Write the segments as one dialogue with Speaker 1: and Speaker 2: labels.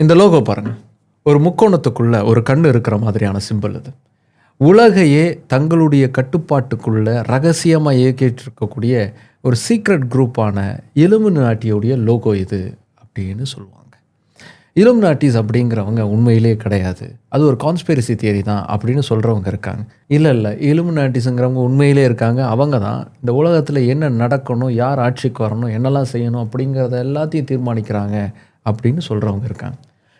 Speaker 1: இந்த லோகோ பாருங்கள் ஒரு முக்கோணத்துக்குள்ள ஒரு கண் இருக்கிற மாதிரியான சிம்பிள் இது உலகையே தங்களுடைய கட்டுப்பாட்டுக்குள்ள ரகசியமாக இயக்கிட்டு இருக்கக்கூடிய ஒரு சீக்ரெட் குரூப்பான எலும்பு நாட்டியோடைய லோகோ இது அப்படின்னு சொல்லுவாங்க. இலும் நாட்டிஸ் அப்படிங்கிறவங்க உண்மையிலேயே கிடையாது. அது ஒரு கான்ஸ்பிரசி தியரி தான் அப்படின்னு சொல்கிறவங்க இருக்காங்க. இல்லை இல்லை. இலும் நாட்டிஸுங்கிறவங்க உண்மையிலே இருக்காங்க. அவங்க தான் இந்த உலகத்தில் என்ன நடக்கணும் யார் ஆட்சிக்கு வரணும் என்னெல்லாம் செய்யணும் அப்படிங்கிறத எல்லாத்தையும் தீர்மானிக்கிறாங்க அப்படின்னு சொல்கிறவங்க இருக்காங்க.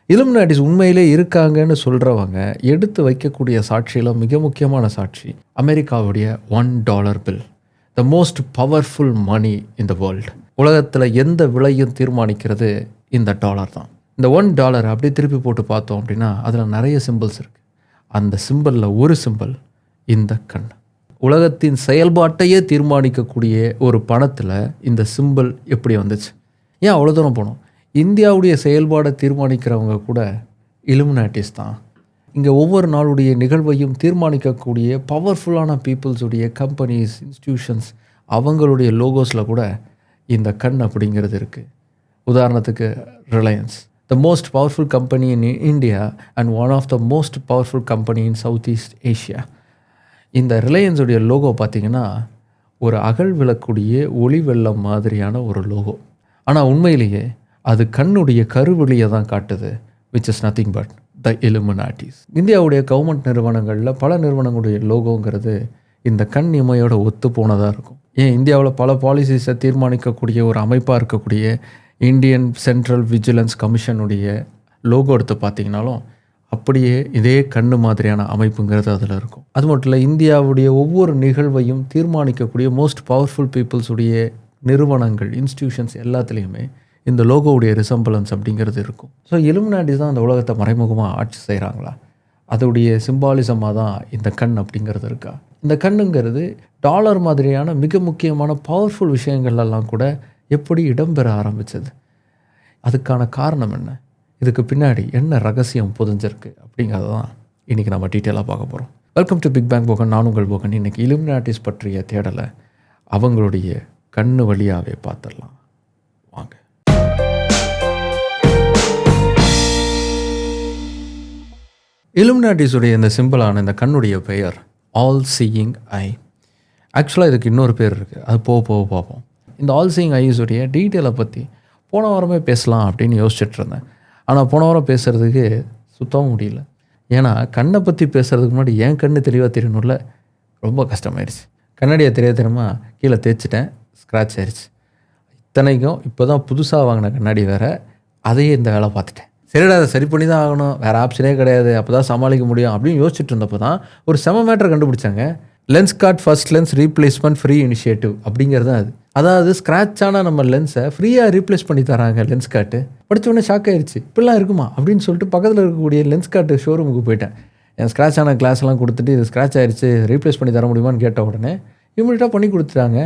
Speaker 1: இலுமினாட்டிஸ் உண்மையிலே இருக்காங்கன்னு சொல்கிறவங்க எடுத்து வைக்கக்கூடிய சாட்சியில் மிக முக்கியமான சாட்சி அமெரிக்காவுடைய one dollar bill the most powerful money in the world உலகத்தில் எந்த விலையும் தீர்மானிக்கிறது இந்த டாலர் தான். இந்த ஒன் டாலர் அப்படியே திருப்பி போட்டு பார்த்தோம் அப்படின்னா அதில் நிறைய சிம்பிள்ஸ் இருக்குது அந்த சிம்பிளில் ஒரு சிம்பிள் இந்த கண். உலகத்தின் செயல்பாட்டையே தீர்மானிக்கக்கூடிய ஒரு பணத்தில் இந்த சிம்பிள் எப்படி வந்துச்சு? ஏன் அவ்வளோ தூரம் போனோம்? இந்தியாவுடைய செயல்பாடை தீர்மானிக்கிறவங்க கூட இலுமினாட்டிஸ் தான். இங்கே ஒவ்வொரு நாளுடைய நிகழ்வையும் தீர்மானிக்கக்கூடிய பவர்ஃபுல்லான பீப்புள்ஸுடைய கம்பெனிஸ் இன்ஸ்டிடியூஷன்ஸ் அவங்களுடைய லோகோஸில் கூட இந்த கண் அப்படிங்கிறது இருக்குது உதாரணத்துக்கு Reliance the most powerful company in India and one of the most powerful company in South East Asia இந்த ரிலையன்ஸுடைய லோகோ பார்த்தீங்கன்னா ஒரு அகல் விளக்கூடிய ஒளி வெள்ளம் மாதிரியான ஒரு லோகோ ஆனால் உண்மையிலேயே அது கண்ணுடைய கருவெளியை தான் காட்டுது which is nothing but the illuminatis இந்தியாவுடைய கவர்மெண்ட் நிறுவனங்களில் பல நிறுவனங்களுடைய லோகோங்கிறது இந்த கண் இமையோட ஒத்து போனதாக இருக்கும். ஏன்? இந்தியாவில் பல பாலிசிஸை தீர்மானிக்கக்கூடிய ஒரு அமைப்பாக இருக்கக்கூடிய இந்தியன் சென்ட்ரல் விஜிலன்ஸ் கமிஷனுடைய லோகோ எடுத்து பார்த்தீங்கனாலும் அப்படியே இதே கண்ணு மாதிரியான அமைப்புங்கிறது அதில் இருக்கும். அது மட்டும் இல்லை இந்தியாவுடைய ஒவ்வொரு நிகழ்வையும் தீர்மானிக்கக்கூடிய மோஸ்ட் பவர்ஃபுல் பீப்புள்ஸுடைய நிறுவனங்கள் இன்ஸ்டிடியூஷன்ஸ் எல்லாத்துலேயுமே இந்த லோகோவுடைய ரிசம்பலன்ஸ் அப்படிங்கிறது இருக்கும். ஸோ எலுமினாட்டிஸ் தான் அந்த உலகத்தை மறைமுகமாக ஆட்சி செய்கிறாங்களா அதோடைய சிம்பாலிசமாக தான் இந்த கண் அப்படிங்கிறது இருக்கா? இந்த கண்ணுங்கிறது டாலர் மாதிரியான மிக முக்கியமான பவர்ஃபுல் விஷயங்கள்லாம் கூட எப்படி இடம்பெற ஆரம்பிச்சது? அதுக்கான காரணம் என்ன? இதுக்கு பின்னாடி என்ன ரகசியம் புதிஞ்சிருக்கு அப்படிங்கிறத தான் இன்றைக்கி நம்ம டீட்டெயிலாக பார்க்க போகிறோம் welcome to big bang Bogan நான் உங்கள் போகன். இன்றைக்கி இலுமினாட்டிஸ் பற்றிய தேடலை அவங்களுடைய கண்ணு வழியாகவே பார்த்துடலாம். இலுமினாட்டிஸுடைய இந்த சிம்பிளான இந்த கண்ணுடைய பெயர் ஆல் சீயிங் ஐ ஆக்சுவலாக இதுக்கு இன்னொரு பேர் இருக்குது அது போக போக பார்ப்போம். இந்த ஆல் சீயிங் ஐஸுடைய டீட்டெயிலை பற்றி போன வாரமே பேசலாம் அப்படின்னு யோசிச்சுட்டு இருந்தேன். ஆனால் போன வாரம் பேசுகிறதுக்கு சுத்தமாக முடியல. ஏன்னா கண்ணை பற்றி பேசுகிறதுக்கு முன்னாடி என் கண்ணு தெளிவாக தெரியணும்ல? ரொம்ப கஷ்டமாயிருச்சு. கண்ணாடியை தெரிய தெரியுமா? கீழே தேய்ச்சிட்டேன். ஸ்க்ராட்ச் ஆயிடுச்சு இத்தனைக்கும் இப்போ தான் புதுசாக வாங்கின கண்ணாடி வேறு. அதையே இந்த வேலை பார்த்துட்டேன். சரிடா அதை சரி பண்ணி தான் ஆகணும். வேறு ஆப்ஷனே கிடையாது. அப்போ தான் சமாளிக்க முடியும் அப்படின்னு யோசிச்சுட்டு இருந்தப்போ தான் ஒரு செம மேட்டர் கண்டுபிடிச்சாங்க. Lenskart first lens replacement free initiative அப்படிங்கிறது தான் அது. அதாவது ஸ்க்ராட்சான நம்ம லென்ஸை ஃப்ரீயாக ரீப்ளேஸ் பண்ணி தராங்க லென்ஸ் கார்ட்டு படிச்ச உடனே ஷாக் ஆயிடுச்சு இப்படிலாம் இருக்குமா? அப்படின்னு சொல்லிட்டு பக்கத்தில் இருக்கக்கூடிய லென்ஸ் கார்ட்டு ஷோரூமுக்கு போயிட்டேன். என் ஸ்க்ராட்ச் ஆன கிளாஸ்லாம் கொடுத்துட்டு இது ஸ்க்ராட்ச் ஆயிடுச்சு ரீப்ளேஸ் பண்ணி தர முடியுமான்னு கேட்ட உடனே இமீடியட்டாக பண்ணி கொடுத்துட்டாங்க.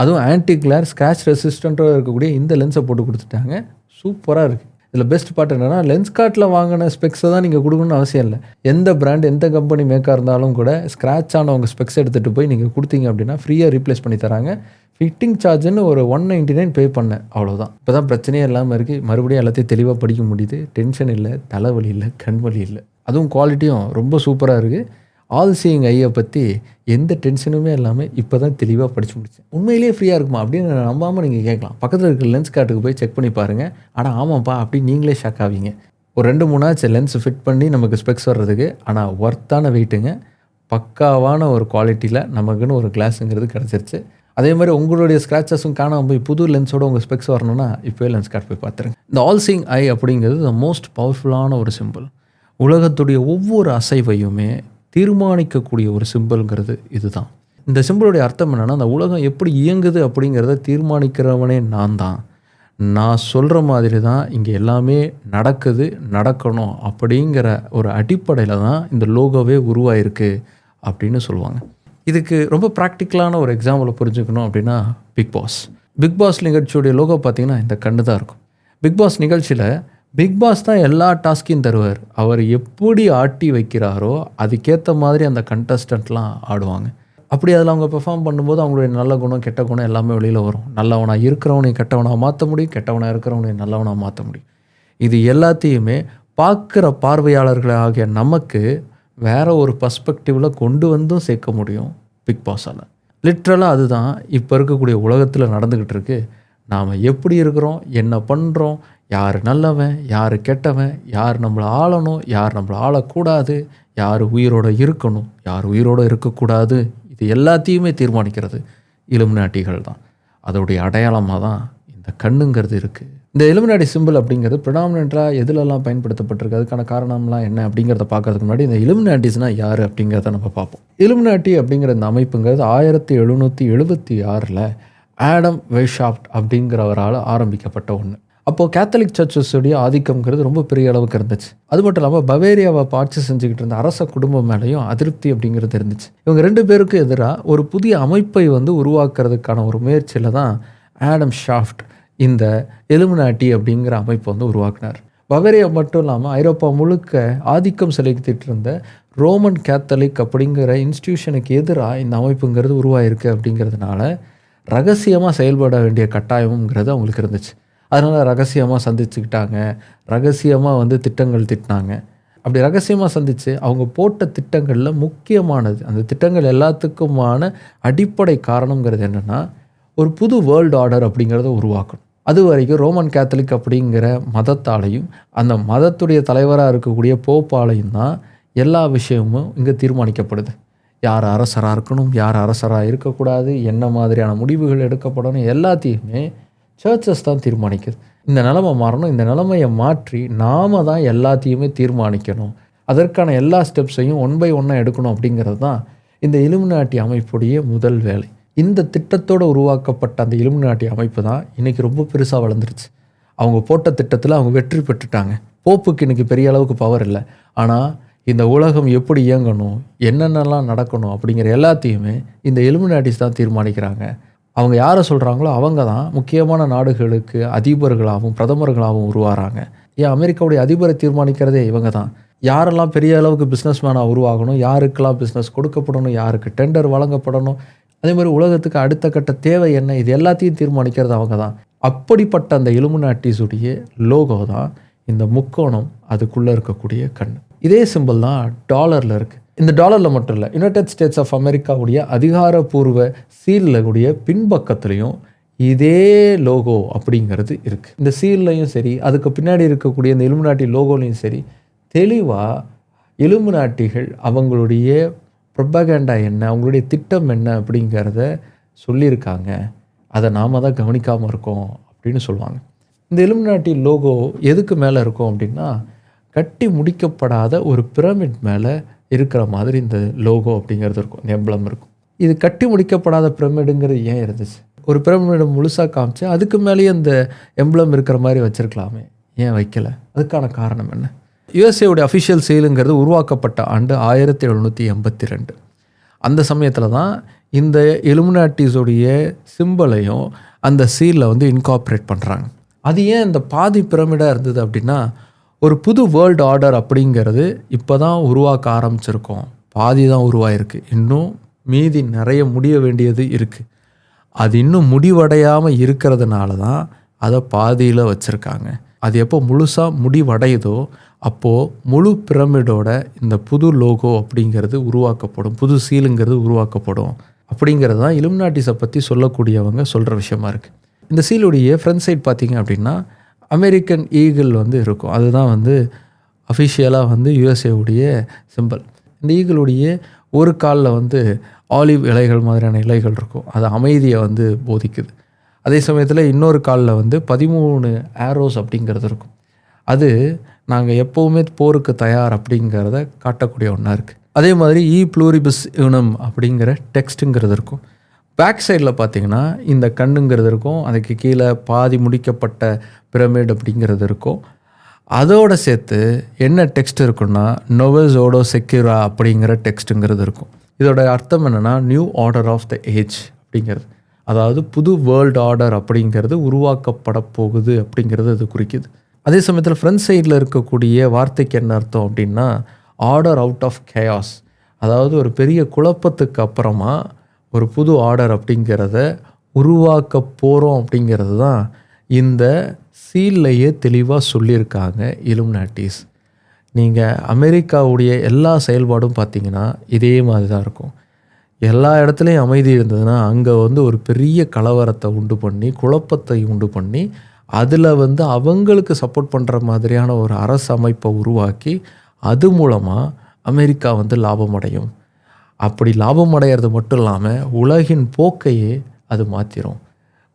Speaker 1: அதுவும் ஆன்டி கிளார் ஸ்க்ராட்ச் ரெசிஸ்டண்ட்டாக இருக்கக்கூடிய இந்த லென்ஸை போட்டு கொடுத்துட்டாங்க. சூப்பராக இருக்குது இதில் பெஸ்ட் பார்ட் என்னென்னா லென்ஸ் கார்ட்டில் வாங்கின ஸ்பெக்ஸை தான் நீங்கள் கொடுக்கணும்னு அவசியம் இல்லை. எந்த பிராண்ட் எந்த கம்பெனி மேக்காக இருந்தாலும் கூட ஸ்க்ராட்ச் ஆனவங்க ஸ்பெக்ஸ் எடுத்துகிட்டு போய் நீங்கள் கொடுத்தீங்க அப்படின்னா ஃப்ரீயாக ரீப்ளேஸ் பண்ணி தராங்க. ஃபிட்டிங் சார்ஜ்னு ஒரு ஒன் நைன்ட்டி நைன் பே பண்ணேன் அவ்வளோதான் இப்போ தான் பிரச்சனையே இல்லாமல் இருக்குது மறுபடியும் எல்லாத்தையும் தெளிவாக படிக்க முடியுது. டென்ஷன் இல்லை தலைவலி இல்லை கண் வலி இல்லை. அதுவும் குவாலிட்டியும் ரொம்ப சூப்பராக இருக்குது ஆல் சீயிங் ஐயை பற்றி எந்த டென்ஷனுமே இல்லாமல் இப்போ தான் தெளிவாக படித்து முடிச்சேன். உண்மையிலேயே ஃப்ரீயாக இருக்குமா அப்படின்னு நம்பாமல் நீங்கள் கேட்கலாம். பக்கத்தில் இருக்கிற லென்ஸ் கார்ட்டுக்கு போய் செக் பண்ணி பாருங்கள் ஆனால் ஆமாப்பா அப்படி நீங்களே ஷாக் ஆவீங்க. ஒரு ரெண்டு மூணாச்சு லென்ஸ் ஃபிட் பண்ணி நமக்கு ஸ்பெக்ஸ் வர்றதுக்கு ஆனால் ஒர்த்தான வெயிட்டுங்க பக்காவான ஒரு குவாலிட்டியில் நமக்குன்னு ஒரு கிளாஸுங்கிறது கிடச்சிருச்சு. அதே மாதிரி உங்களுடைய ஸ்க்ராச்சஸும் காணாமல் போய் புது லென்ஸோட உங்கள் ஸ்பெக்ஸ் வரணும்னா இப்போவே லென்ஸ் கார்ட் போய் பார்த்துருங்க. இந்த ஆல் சீங் ஐ அப்படிங்கிறது த மோஸ்ட் பவர்ஃபுல்லான ஒரு சிம்பிள் உலகத்துடைய ஒவ்வொரு அசைவையுமே தீர்மானிக்கக்கூடிய ஒரு சிம்பிள்ங்கிறது இதுதான். இந்த சிம்பிளுடைய அர்த்தம் என்னென்னா அந்த உலகம் எப்படி இயங்குது அப்படிங்கிறத தீர்மானிக்கிறவனே நான் தான். நான் சொல்கிற மாதிரி தான் இங்கே எல்லாமே நடக்குது நடக்கணும் அப்படிங்கிற ஒரு அடிப்படையில் தான் இந்த லோகோவே உருவாயிருக்கு அப்படின்னு சொல்லுவாங்க. இதுக்கு ரொம்ப ப்ராக்டிக்கலான ஒரு எக்ஸாம்பிளை புரிஞ்சுக்கணும் அப்படின்னா பிக் பாஸ் பிக் பாஸ் நிகழ்ச்சியுடைய லோகோ பார்த்திங்கன்னா இந்த கண்ணு தான் இருக்கும். பிக் பாஸ் நிகழ்ச்சியில் பிக் பாஸ் தான் எல்லா டாஸ்கையும் தருவார். அவர் எப்படி ஆட்டி வைக்கிறாரோ அதுக்கேற்ற மாதிரி அந்த கண்டஸ்டண்ட்லாம் ஆடுவாங்க. அப்படி அதில் அவங்க பெர்ஃபார்ம் பண்ணும்போது அவங்களுடைய நல்ல குணம் கெட்ட குணம் எல்லாமே வெளியில் வரும். நல்லவனாக இருக்கிறவனையும் கெட்டவனாக மாற்ற முடியும் கெட்டவனாக இருக்கிறவனையும் நல்லவனாக மாற்ற முடியும். இது எல்லாத்தையுமே பார்க்குற பார்வையாளர்களாகிய நமக்கு வேற ஒரு பர்ஸ்பெக்டிவில் கொண்டு வந்தும் சேர்க்க முடியும் பிக் பாஸால் லிட்ரலாக அதுதான் இப்போ இருக்கக்கூடிய உலகத்தில் நடந்துக்கிட்டு இருக்கு. நாம் எப்படி இருக்கிறோம் என்ன பண்ணுறோம் யார் நல்லவன் யார் கெட்டவன் யார் நம்மளை ஆளணும் யார் நம்மளை ஆளக்கூடாது யார் உயிரோடு இருக்கணும் யார் உயிரோடு இருக்கக்கூடாது இது எல்லாத்தையுமே தீர்மானிக்கிறது இலுமினாட்டிகள் தான். அதோடைய அடையாளமாக தான் இந்த கண்ணுங்கிறது இருக்குது இந்த எலுமினாட்டி சிம்பிள் அப்படிங்கிறது ப்ரிடாமினெண்ட்டாக எதுலெல்லாம் பயன்படுத்தப்பட்டிருக்கு அதுக்கான காரணம்லாம் என்ன அப்படிங்கிறத பார்க்கறதுக்கு முன்னாடி இந்த இலுமினாட்டிஸ்னால் யார் அப்படிங்கிறத நம்ம பார்ப்போம். இலுமினாட்டி அப்படிங்கிற இந்த அமைப்புங்கிறது ஆயிரத்தி எழுநூற்றி எழுபத்தி ஆறில் ஆடம் வெஷாப்ட் அப்படிங்கிறவரால் ஆரம்பிக்கப்பட்ட ஒன்று அப்போது கேத்தலிக் சர்ச்சஸுடைய ஆதிக்கம்ங்கிறது ரொம்ப பெரிய அளவுக்கு இருந்துச்சு. அது மட்டும் இல்லாமல் பவேரியாவை ஆட்சி செஞ்சுக்கிட்டு இருந்த அரச குடும்பம் மேலேயும் அதிருப்தி அப்படிங்கிறது இருந்துச்சு. இவங்க ரெண்டு பேருக்கும் எதிராக ஒரு புதிய அமைப்பை வந்து உருவாக்குறதுக்கான ஒரு முயற்சியில் தான் ஆடம் ஷாஃப்ட் இந்த எலுமினாட்டி அப்படிங்கிற அமைப்பை வந்து உருவாக்குனார். பவேரியா மட்டும் இல்லாமல் ஐரோப்பா முழுக்க ஆதிக்கம் செலுத்திட்டு இருந்த ரோமன் கேத்தலிக் அப்படிங்கிற இன்ஸ்டியூஷனுக்கு எதிராக இந்த அமைப்புங்கிறது உருவாயிருக்கு அப்படிங்கிறதுனால ரகசியமாக செயல்பட வேண்டிய கட்டாயமுங்கிறது அவங்களுக்கு இருந்துச்சு. அதனால் ரகசியமாக சந்திச்சுக்கிட்டாங்க. ரகசியமாக வந்து திட்டங்கள் திட்டினாங்க. அப்படி ரகசியமாக சந்தித்து அவங்க போட்ட திட்டங்களில் முக்கியமானது அந்த திட்டங்கள் எல்லாத்துக்குமான அடிப்படை காரணங்கிறது என்னென்னா ஒரு புது வேர்ல்டு ஆர்டர் அப்படிங்கிறத உருவாக்கணும். அது வரைக்கும் ரோமன் கேத்தலிக் அப்படிங்கிற மதத்தாலையும் அந்த மதத்துடைய தலைவராக இருக்கக்கூடிய போப்பாலையும் தான் எல்லா விஷயமும் இங்கே தீர்மானிக்கப்படுது. யார் அரசராக இருக்கணும் யார் அரசராக இருக்கக்கூடாது என்ன மாதிரியான முடிவுகள் எடுக்கப்படணும் எல்லாத்தையுமே சர்ச்சஸ் தான் தீர்மானிக்குது. இந்த நிலமை மாறணும் இந்த நிலமையை மாற்றி நாம தான் எல்லாத்தையுமே தீர்மானிக்கணும். அதற்கான எல்லா ஸ்டெப்ஸையும் ஒன் பை ஒன்னாக எடுக்கணும் அப்படிங்கிறது தான் இந்த இலுமினாட்டி அமைப்புடைய முதல் வேலை. இந்த திட்டத்தோடு உருவாக்கப்பட்ட அந்த இலுமினாட்டி அமைப்பு தான் இன்றைக்கி ரொம்ப பெருசாக வளர்ந்துருச்சு. அவங்க போட்ட திட்டத்தில் அவங்க வெற்றி பெற்றுட்டாங்க. போப்புக்கு இன்றைக்கி பெரிய அளவுக்கு பவர் இல்லை. ஆனால் இந்த உலகம் எப்படி இயங்கணும் என்னென்னலாம் நடக்கணும் அப்படிங்கிற எல்லாத்தையுமே இந்த எலுமினாட்டிஸ் தான் தீர்மானிக்கிறாங்க. அவங்க யாரை சொல்கிறாங்களோ அவங்க தான் முக்கியமான நாடுகளுக்கு அதிபர்களாகவும் பிரதமர்களாகவும் உருவாகிறாங்க ஏன் அமெரிக்காவுடைய அதிபரை தீர்மானிக்கிறதே இவங்க தான். யாரெல்லாம் பெரிய அளவுக்கு பிஸ்னஸ் மேனாக உருவாகணும் யாருக்கெல்லாம் பிஸ்னஸ் கொடுக்கப்படணும் யாருக்கு டெண்டர் வழங்கப்படணும் அதே மாதிரி உலகத்துக்கு அடுத்த கட்ட தேவை என்ன இது எல்லாத்தையும் தீர்மானிக்கிறது அவங்க தான். அப்படிப்பட்ட அந்த இலுமினாட்டிஸுடைய லோகோ தான் இந்த முக்கோணம் அதுக்குள்ளே இருக்கக்கூடிய கண் இதே சிம்பிள் தான் டாலரில் இருக்குது இந்த டாலரில் மட்டும் இல்லை யுனைடெட் ஸ்டேட்ஸ் ஆஃப் அமெரிக்காவுடைய அதிகாரப்பூர்வ சீலில் கூடிய பின்பக்கத்துலேயும் இதே லோகோ அப்படிங்கிறது இருக்குது இந்த சீல்லையும் சரி அதுக்கு பின்னாடி இருக்கக்கூடிய இந்த இலுமினாட்டி லோகோலையும் சரி தெளிவாக இலுமினாட்டிகள் அவங்களுடைய ப்ரொபகேண்டா என்ன அவங்களுடைய திட்டம் என்ன அப்படிங்கிறத சொல்லியிருக்காங்க. அதை நாம் தான் கவனிக்காமல் இருக்கோம் அப்படின்னு சொல்லுவாங்க. இந்த இலுமினாட்டி லோகோ எதுக்கு மேலே இருக்கும் அப்படின்னா கட்டி முடிக்கப்படாத ஒரு பிரமிட் மேலே இருக்கிற மாதிரி இந்த லோகோ அப்படிங்கிறது இருக்கும். இந்த எம்பளம் இருக்கும். இது கட்டி முடிக்கப்படாத பிரமிடுங்கிறது ஏன் இருந்துச்சு ஒரு பிரமிடு முழுசாக காமிச்சு அதுக்கு மேலேயே இந்த எம்பளம் இருக்கிற மாதிரி வச்சுருக்கலாமே. ஏன் வைக்கலை? அதுக்கான காரணம் என்ன? யுஎஸ்ஏவுடைய அஃபிஷியல் செயலுங்கிறது உருவாக்கப்பட்ட ஆண்டு ஆயிரத்தி எழுநூற்றி எண்பத்தி ரெண்டு. அந்த சமயத்தில் தான் இந்த எலுமினாட்டிஸோடைய சிம்பிளையும் அந்த சீலில் வந்து இன்கார்பரேட் பண்ணுறாங்க அது ஏன் இந்த பாதி பிரமிடாக இருந்தது அப்படின்னா ஒரு புது வேர்ல்டு ஆர்டர் அப்படிங்கிறது இப்போ தான் உருவாக்க ஆரம்பிச்சிருக்கோம். பாதி தான் உருவாயிருக்கு. இன்னும் மீதி நிறைய முடிய வேண்டியது இருக்குது அது இன்னும் முடிவடையாமல் இருக்கிறதுனால தான் அதை பாதியில் வச்சுருக்காங்க. அது எப்போ முழுசாக முடிவடையுதோ அப்போது முழு பிரமிடோட இந்த புது லோகோ அப்படிங்கிறது உருவாக்கப்படும். புது சீலுங்கிறது உருவாக்கப்படும். அப்படிங்கிறது தான் இலுமினாட்டிஸை பற்றி சொல்லக்கூடியவங்க சொல்கிற விஷயமா இருக்குது இந்த சீலுடைய ஃப்ரண்ட் சைட் பார்த்தீங்க அப்படின்னா அமெரிக்கன் ஈகிள் வந்து இருக்கும். அதுதான் வந்து அஃபிஷியலாக வந்து யுஎஸ்ஏவுடைய சிம்பிள் இந்த ஈகிளுடைய ஒரு காலில் வந்து ஆலிவ் இலைகள் மாதிரியான இலைகள் இருக்கும். அது அமைதியை வந்து போதிக்குது. அதே சமயத்தில் இன்னொரு காலில் வந்து பதிமூணு ஆரோஸ் அப்படிங்கிறது இருக்கும். அது நாங்கள் எப்போவுமே போருக்கு தயார் அப்படிங்கிறத காட்டக்கூடிய ஒன்றா இருக்குது அதே மாதிரி இ ப்ளூரிபிஸ் யூனம் அப்படிங்கிற டெக்ஸ்ட்டுங்கிறது இருக்கும். பேக் சைடில் பார்த்தீங்கன்னா இந்த கண்ணுங்கிறது இருக்கும் அதுக்கு கீழே பாதி முடிக்கப்பட்ட பிரமிட் அப்படிங்கிறது இருக்கும். அதோடு சேர்த்து என்ன டெக்ஸ்ட் இருக்குன்னா நொவல்ஸோடோ செக்யூரா அப்படிங்கிற டெக்ஸ்ட்டுங்கிறது இருக்கும். இதோட அர்த்தம் என்னென்னா new order of the age அப்படிங்கிறது. அதாவது புது வேர்ல்டு ஆர்டர் அப்படிங்கிறது உருவாக்கப்பட போகுது அப்படிங்கிறது அது குறிக்குது. அதே சமயத்தில் ஃப்ரண்ட் சைடில் இருக்கக்கூடிய வார்த்தைக்கு என்ன அர்த்தம் அப்படின்னா ஆர்டர் அவுட் ஆஃப் கேயாஸ் அதாவது ஒரு பெரிய குழப்பத்துக்கு அப்புறமா ஒரு புது ஆர்டர் அப்படிங்கிறத உருவாக்க போகிறோம் அப்படிங்கிறது தான் இந்த சீல்லையே தெளிவாக சொல்லியிருக்காங்க இலுமினாட்டிஸ் நீங்கள் அமெரிக்காவுடைய எல்லா செயல்பாடும் பார்த்தீங்கன்னா இதே மாதிரி தான் இருக்கும். எல்லா இடத்துலையும் அமைதி இருந்ததுன்னா அங்கே வந்து ஒரு பெரிய கலவரத்தை உண்டு பண்ணி குழப்பத்தை உண்டு பண்ணி அதில் வந்து அவங்களுக்கு சப்போர்ட் பண்ணுற மாதிரியான ஒரு அரசு அமைப்பை உருவாக்கி அது மூலமாக அமெரிக்கா வந்து லாபம் அடையும் அப்படி லாபம் அடையிறது மட்டும் இல்லாமல் உலகின் போக்கையே அது மாற்றிடும்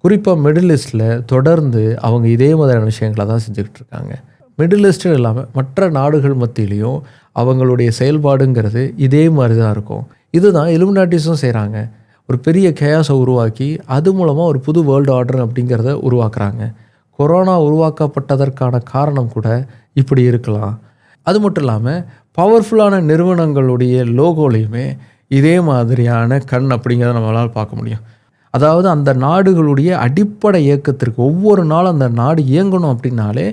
Speaker 1: குறிப்பாக மிடில் ஈஸ்டில் தொடர்ந்து அவங்க இதே மாதிரியான விஷயங்களை தான் செஞ்சுக்கிட்டு இருக்காங்க. மிடில் ஈஸ்ட்னு இல்லாமல் மற்ற நாடுகள் மத்தியிலையும் அவங்களுடைய செயல்பாடுங்கிறது இதே மாதிரி தான் இருக்கும். இதுதான் இலுமினாட்டிஸும் செய்கிறாங்க ஒரு பெரிய கேயாஸை உருவாக்கி அது மூலமாக ஒரு புது வேர்ல்டு ஆர்டர் அப்படிங்கிறத உருவாக்குறாங்க. கொரோனா உருவாக்கப்பட்டதற்கான காரணம் கூட இப்படி இருக்கலாம். அது மட்டும் இல்லாமல் பவர்ஃபுல்லான நிறுவனங்களுடைய லோகோலையுமே இதே மாதிரியான கண் அப்படிங்கிறத நம்மளால் பார்க்க முடியும். அதாவது அந்த நாடுகளுடைய அடிப்படை இயக்கத்திற்கு ஒவ்வொரு நாளும் அந்த நாடு இயங்கணும் அப்படின்னாலே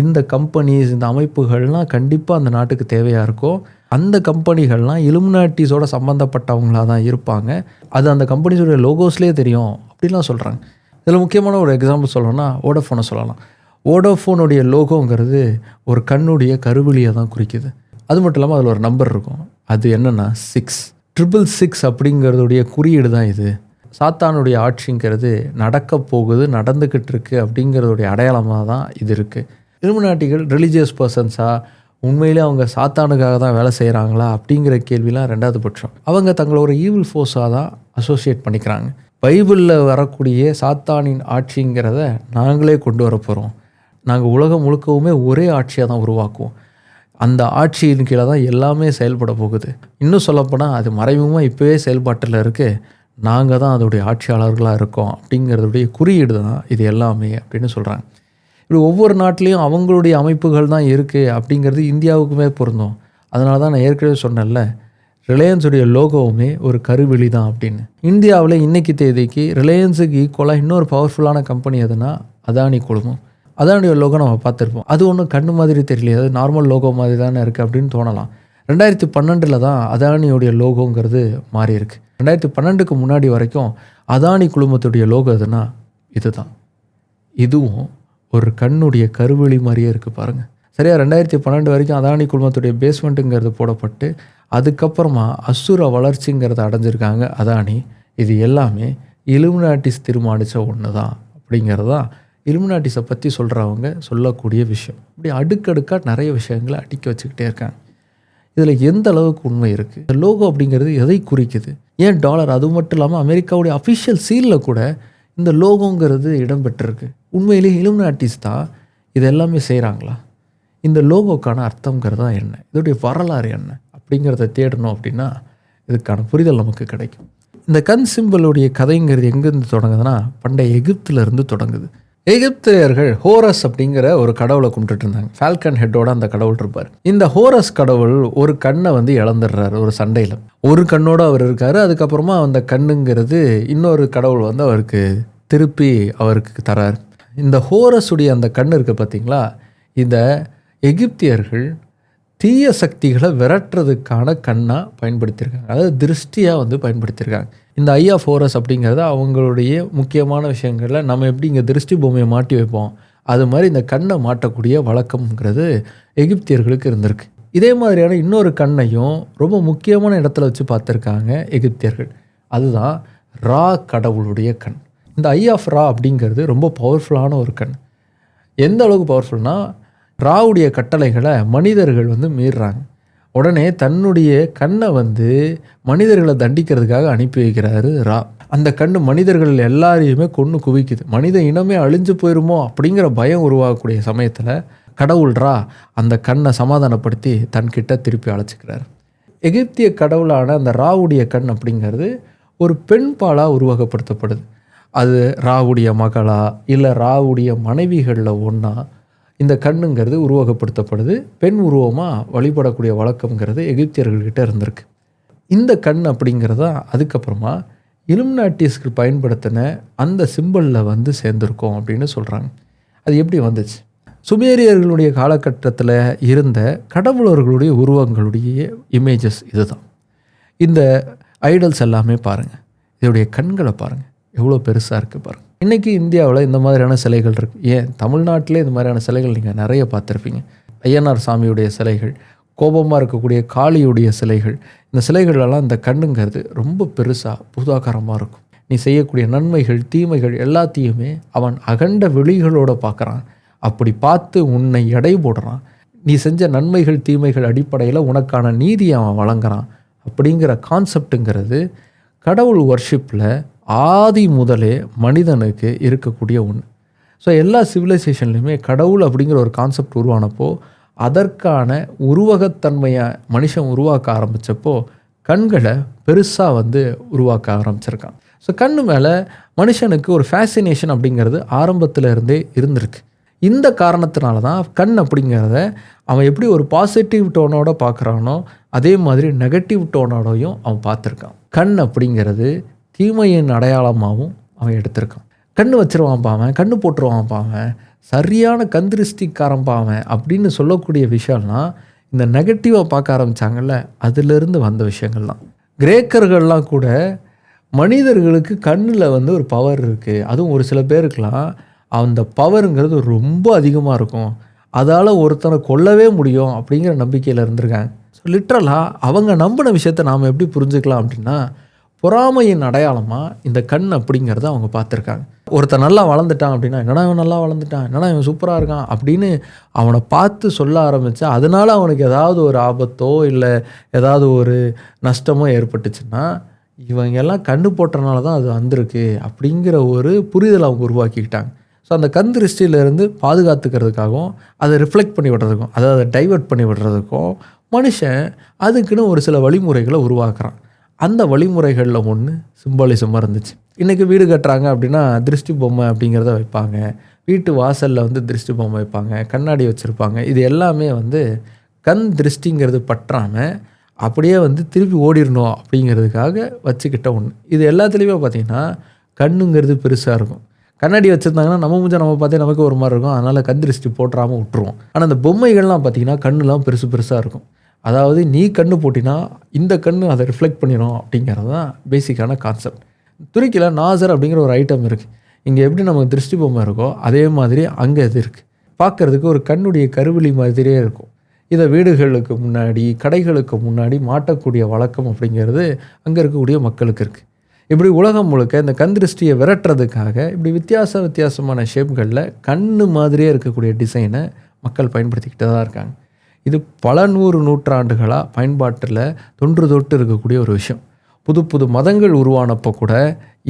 Speaker 1: இந்த கம்பெனிஸ் இந்த அமைப்புகள்லாம் கண்டிப்பாக அந்த நாட்டுக்கு தேவையாக இருக்கும் அந்த கம்பெனிகள்லாம் இலுமினாட்டிஸோட சம்மந்தப்பட்டவங்களாக தான் இருப்பாங்க. அது அந்த கம்பெனிஸோட லோகோஸ்லேயே தெரியும் அப்படிலாம் சொல்கிறாங்க இதில் முக்கியமான ஒரு எக்ஸாம்பிள் சொல்லணும்னா ஓடோஃபோனை சொல்லலாம். ஓடோஃபோனுடைய லோகோங்கிறது ஒரு கண்ணுடைய கருவிலியை தான் குறிக்குது. அது மட்டும் இல்லாமல் அதில் ஒரு நம்பர் இருக்கும். அது என்னென்னா சிக்ஸ். ட்ரிபிள் சிக்ஸ் அப்படிங்கிறதுடைய குறியீடு தான் இது. சாத்தானுடைய ஆட்சிங்கிறது நடக்க போகுது நடந்துக்கிட்டு இருக்கு அப்படிங்கிறதுடைய அடையாளமாக தான் இது இருக்குது இலுமினாட்டிகள் ரிலீஜியஸ் பர்சன்ஸாக உண்மையிலே அவங்க சாத்தானுக்காக தான் வேலை செய்கிறாங்களா அப்படிங்கிற கேள்விலாம் ரெண்டாவது பட்சம். அவங்க தங்களை ஒரு ஈவில் ஃபோர்ஸாக தான் அசோசியேட் பண்ணிக்கிறாங்க. பைபிளில் வரக்கூடிய சாத்தானின் ஆட்சிங்கிறத நாங்களே கொண்டு வர போகிறோம் நாங்கள் உலகம் முழுக்கவுமே ஒரே ஆட்சியாக தான் உருவாக்குவோம். அந்த ஆட்சியின் கீழே தான் எல்லாமே செயல்பட போகுது. இன்னும் சொல்லப்போனால் அது மறைமுகமாக இப்போவே செயல்பாட்டில் இருக்குது நாங்கள் தான் அதோடைய ஆட்சியாளர்களாக இருக்கோம் அப்படிங்கிறதுடைய குறியீடு தான் இது எல்லாமே அப்படின்னு சொல்கிறாங்க இப்படி ஒவ்வொரு நாட்டிலையும் அவங்களுடைய அமைப்புகள் தான் இருக்குது அப்படிங்கிறது இந்தியாவுக்குமே பொருந்தும். அதனால தான் நான் ஏற்கனவே சொன்னேன்ல ரிலையன்ஸுடைய லோகோவுமே ஒரு கருவெளி தான் அப்படின்னு. இந்தியாவில் இன்னைக்கு தேதிக்கு ரிலையன்ஸுக்கு ஈக்குவலாக இன்னொரு பவர்ஃபுல்லான கம்பெனி எதுனா அதானி குழுமம். அதனுடைய லோகோ நம்ம பார்த்துருப்போம். அது ஒன்றும் கண்ணு மாதிரி தெரியலையே. அது நார்மல் லோகோ மாதிரி தானே இருக்குது அப்படின்னு தோணலாம். ரெண்டாயிரத்தி பன்னெண்டில் தான் அதானியோடைய லோகோங்கிறது மாறி இருக்கு ரெண்டாயிரத்தி பன்னெண்டுக்கு முன்னாடி வரைக்கும் அதானி குழுமத்துடைய லோகோ எதுனா இதுதான். இதுவும் ஒரு கண்ணுடைய கருவெளி மாதிரியே இருக்குது பாருங்கள் சரியா? ரெண்டாயிரத்தி பன்னெண்டு வரைக்கும் அதானி குழுமத்துடைய பேஸ்மெண்ட்டுங்கிறது போடப்பட்டு அதுக்கப்புறமா அசுர வளர்ச்சிங்கிறத அடைஞ்சிருக்காங்க அதானி. இது எல்லாமே இலுமினாட்டிஸ் தீர்மானித்த ஒன்று தான் அப்படிங்கிறது தான் இலுமினாட்டிஸை பற்றி சொல்கிறவங்க சொல்லக்கூடிய விஷயம். இப்படி அடுக்கடுக்காக நிறைய விஷயங்களை அடுக்கி வச்சுக்கிட்டே இருக்காங்க. இதில் எந்த அளவுக்கு உண்மை இருக்குது இந்த லோகோ அப்படிங்கிறது எதை குறிக்குது? ஏன் டாலர்? அது மட்டும் இல்லாமல் அமெரிக்காவுடைய அஃபிஷியல் சீலில் கூட இந்த லோகோங்கிறது இடம்பெற்றிருக்கு. உண்மையிலேயே இலுமினாட்டிஸ் தான் இது எல்லாமே செய்கிறாங்களா இந்த லோகோக்கான அர்த்தங்கிறது தான் என்ன? இதோடைய வரலாறு என்ன? அப்படிங்கிறத தேடணும் அப்படின்னா இதுக்கான புரிதல் நமக்கு கிடைக்கும். இந்த கண் சிம்பிளுடைய கதைங்கிறது எங்கேருந்து தொடங்குதுன்னா பண்டைய எகிப்துலேருந்து தொடங்குது. எகிப்தியர்கள் ஹோரஸ் அப்படிங்கிற ஒரு கடவுளை கும்பிட்டுட்டு இருந்தாங்க. ஃபால்கன் ஹெட்டோட அந்த கடவுள் இருப்பார். இந்த ஹோரஸ் கடவுள் ஒரு கண்ணை வந்து இழந்துடுறாரு ஒரு சண்டையில். ஒரு கண்ணோடு அவர் இருக்கார் அதுக்கப்புறமா அந்த கண்ணுங்கிறது இன்னொரு கடவுள் வந்து அவருக்கு திருப்பி அவருக்கு தரார். இந்த ஹோரஸுடைய அந்த கண் இருக்குது பார்த்தீங்களா இதை எகிப்தியர்கள் தீய சக்திகளை விரட்டுறதுக்கான கண்ணாக பயன்படுத்தியிருக்காங்க. அதாவது திருஷ்டியாக வந்து பயன்படுத்தியிருக்காங்க. இந்த ஐயா ஃபோரஸ் அப்படிங்கிறது அவங்களுடைய முக்கியமான விஷயங்களில் நம்ம எப்படி இங்கே திருஷ்டி பொம்மையை மாட்டி வைப்போம்? அது மாதிரி இந்த கண்ணை மாட்டக்கூடிய வழக்கம்ங்கிறது எகிப்தியர்களுக்கு இருந்திருக்கு. இதே மாதிரியான இன்னொரு கண்ணையும் ரொம்ப முக்கியமான இடத்துல வச்சு பார்த்துருக்காங்க எகிப்தியர்கள். அதுதான் ரா கடவுளுடைய கண். இந்த ஐ ஆஃப் ரா அப்படிங்கிறது ரொம்ப பவர்ஃபுல்லான ஒரு கண். எந்த அளவுக்கு பவர்ஃபுல்னால் ராவுடைய கட்டளைகளை மனிதர்கள் வந்து மீறுறாங்க. உடனே தன்னுடைய கண்ணை வந்து மனிதர்களை தண்டிக்கிறதுக்காக அனுப்பி வைக்கிறாரு ரா. அந்த கண்ணு மனிதர்கள் எல்லாரையுமே கொன்று குவிக்குது. மனித இனமே அழிஞ்சு போயிருமோ அப்படிங்கிற பயம் உருவாகக்கூடிய சமயத்தில் கடவுள் ரா அந்த கண்ணை சமாதானப்படுத்தி தன்கிட்ட திருப்பி அழைச்சிக்கிறார். எகிப்திய கடவுளான அந்த ராவுடைய கண் அப்படிங்கிறது ஒரு பெண் பாலாக உருவகப்படுத்தப்படுது. அது ராவுடைய மகளா இல்லை ராவுடைய மனைவிகளில் ஒன்றா இந்த கண்ணுங்கிறது உருவகப்படுத்தப்படுது பெண் உருவமாக வழிபடக்கூடிய வழக்கங்கிறது எகிப்தியர்கள்கிட்ட இருந்திருக்கு. இந்த கண் அப்படிங்கிறதா அதுக்கப்புறமா இலுமினாட்டிஸ்க்கு பயன்படுத்தின அந்த சிம்பிளில் வந்து சேர்ந்துருக்கோம் அப்படின்னு சொல்கிறாங்க அது எப்படி வந்துச்சு? சுமேரியர்களுடைய காலகட்டத்தில் இருந்த கடவுளர்களுடைய உருவங்களுடைய இமேஜஸ் இதுதான். இந்த ஐடல்ஸ் எல்லாமே பாருங்கள் இதோடைய கண்களை பாருங்கள் எவ்வளோ பெருசாக இருக்குது பாருங்கள் இன்றைக்கி இந்தியாவில் இந்த மாதிரியான சிலைகள் இருக்குது ஏன்? தமிழ்நாட்டிலே இந்த மாதிரியான சிலைகள் நீங்கள் நிறைய பார்த்துருப்பீங்க. ஐயனார் சாமியுடைய சிலைகள் கோபமாக இருக்கக்கூடிய காளியுடைய சிலைகள் இந்த சிலைகளெல்லாம் இந்த கண்ணுங்கிறது ரொம்ப பெருசாக புதாகரமாக இருக்கும். நீ செய்யக்கூடிய நன்மைகள் தீமைகள் எல்லாத்தையுமே அவன் அகண்ட வெளிகளோட பார்க்குறான். அப்படி பார்த்து உன்னை எடை போடுறான். நீ செஞ்ச நன்மைகள் தீமைகள் அடிப்படையில் உனக்கான நீதியை அவன் வழங்குறான். அப்படிங்கிற கான்செப்டுங்கிறது கடவுள் ஒர்ஷிப்பில் ஆதி முதலே மனிதனுக்கு இருக்கக்கூடிய ஒன்று ஸோ எல்லா சிவிலைசேஷன்லையுமே கடவுள் அப்படிங்கிற ஒரு கான்செப்ட் உருவானப்போ அதற்கான உருவகத்தன்மையை மனுஷன் உருவாக்க ஆரம்பித்தப்போ கண்களை பெருசாக வந்து உருவாக்க ஆரம்பிச்சிருக்கான். ஸோ கண்ணு மேலே மனுஷனுக்கு ஒரு ஃபேசினேஷன் அப்படிங்கிறது ஆரம்பத்தில் இருந்தே இருந்திருக்கு. இந்த காரணத்தினால தான் கண் அப்படிங்கிறத அவன் எப்படி ஒரு பாசிட்டிவ் டோனோட பார்க்குறானோ அதே மாதிரி நெகட்டிவ் டோனோடையும் அவன் பார்த்துருக்கான். கண் அப்படிங்கிறது தீமையின் அடையாளமாகவும் அவன் எடுத்திருக்கான். கண் வச்சிருவான் பாவன் கண்ணு போட்டுருவான் பாவன் சரியான கந்திருஷ்டிக்காரன் பாவன் அப்படின்னு சொல்லக்கூடிய விஷயம்லாம் இந்த நெகட்டிவாக பார்க்க ஆரம்பித்தாங்கல்ல அதிலிருந்து வந்த விஷயங்கள்லாம் கிரேக்கர்கள்லாம் கூட மனிதர்களுக்கு கண்ணில் வந்து ஒரு பவர் இருக்குது அதுவும் ஒரு சில பேருக்கெலாம் அந்த பவருங்கிறது ரொம்ப அதிகமாக இருக்கும். அதால் ஒருத்தனை கொல்லவே முடியும் அப்படிங்கிற நம்பிக்கையில் இருந்திருக்காங்க. ஸோ லிட்ரலாக அவங்க நம்பின விஷயத்தை நாம் எப்படி புரிஞ்சுக்கலாம் அப்படின்னா பொறாமையின் அடையாளமாக இந்த கண் அப்படிங்கிறத அவங்க பார்த்துருக்காங்க. ஒருத்தன் நல்லா வளர்ந்துட்டான் அப்படின்னா என்னடா இவன் நல்லா வளர்ந்துட்டான்? என்னடா இவன் சூப்பராக இருக்கான்? அப்படின்னு அவனை பார்த்து சொல்ல ஆரம்பித்தா அதனால் அவனுக்கு ஏதாவது ஒரு ஆபத்தோ இல்லை ஏதாவது ஒரு நஷ்டமோ ஏற்பட்டுச்சுன்னா இவங்க எல்லாம் கண்ணு போட்டனால தான் அது வந்திருக்கு அப்படிங்கிற ஒரு புரிதல் அவங்க உருவாக்கிக்கிட்டாங்க. ஸோ அந்த கண் திருஷ்டியிலேருந்து பாதுகாத்துக்கிறதுக்காகவும் அதை ரிஃப்ளெக்ட் பண்ணி விடுறதுக்கும் அதாவது அதை டைவெர்ட் பண்ணி விடுறதுக்கும் மனுஷன் அதுக்குன்னு ஒரு சில வழிமுறைகளை உருவாக்குறான். அந்த வழிமுறைகளில் ஒன்று சிம்பாலிசமாக இருந்துச்சு. இன்றைக்கி வீடு கட்டுறாங்க அப்படின்னா திருஷ்டி பொம்மை அப்படிங்கிறத வைப்பாங்க. வீட்டு வாசலில் வந்து திருஷ்டி பொம்மை வைப்பாங்க. கண்ணாடி வச்சுருப்பாங்க. இது எல்லாமே வந்து கண் திருஷ்டிங்கிறது பற்றாமல் அப்படியே வந்து திருப்பி ஓடிடணும் அப்படிங்கிறதுக்காக வச்சுக்கிட்ட ஒன்று இது எல்லாத்துலேயுமே பார்த்திங்கன்னா கண்ணுங்கிறது பெருசாக இருக்கும். கண்ணாடி வச்சுருந்தாங்கன்னா நம்ம மூஞ்ச நம்ம பார்த்தே நமக்கு ஒரு மாதிரி இருக்கும். அதனால் கண் திருஷ்டி போட்டுறாமல் விட்டுருவோம். ஆனால் அந்த பொம்மைகள்லாம் பார்த்திங்கன்னா கண்ணுலாம் பெருசு பெருசாக இருக்கும். அதாவது நீ கண்ணு போட்டினா இந்த கண்ணு அதை ரிஃப்ளெக்ட் பண்ணிடும் அப்படிங்கிறது தான் பேசிக்கான கான்செப்ட் துருக்கியில் நாசர் அப்படிங்கிற ஒரு ஐட்டம் இருக்குது இங்கே எப்படி நமக்கு திருஷ்டி பொம்மை இருக்கோ அதே மாதிரி அங்கே இது இருக்குது பார்க்குறதுக்கு ஒரு கண்ணுடைய கருவிழி மாதிரியே இருக்கும். இதை வீடுகளுக்கு முன்னாடி கடைகளுக்கு முன்னாடி மாட்டக்கூடிய வழக்கம் அப்படிங்கிறது அங்கே இருக்கக்கூடிய மக்களுக்கு இருக்குது இப்படி உலகம் முழுக்க இந்த கண் திருஷ்டியை விரட்டுறதுக்காக இப்படி வித்தியாச வித்தியாசமான ஷேப்களில் கண்ணு மாதிரியே இருக்கக்கூடிய டிசைனை மக்கள் பயன்படுத்திக்கிட்டு தான் இருக்காங்க. இது பல நூறு நூற்றாண்டுகளாக பயன்பாட்டில் தொன்று தொட்டு இருக்கக்கூடிய ஒரு விஷயம். புது புது மதங்கள் உருவானப்போ கூட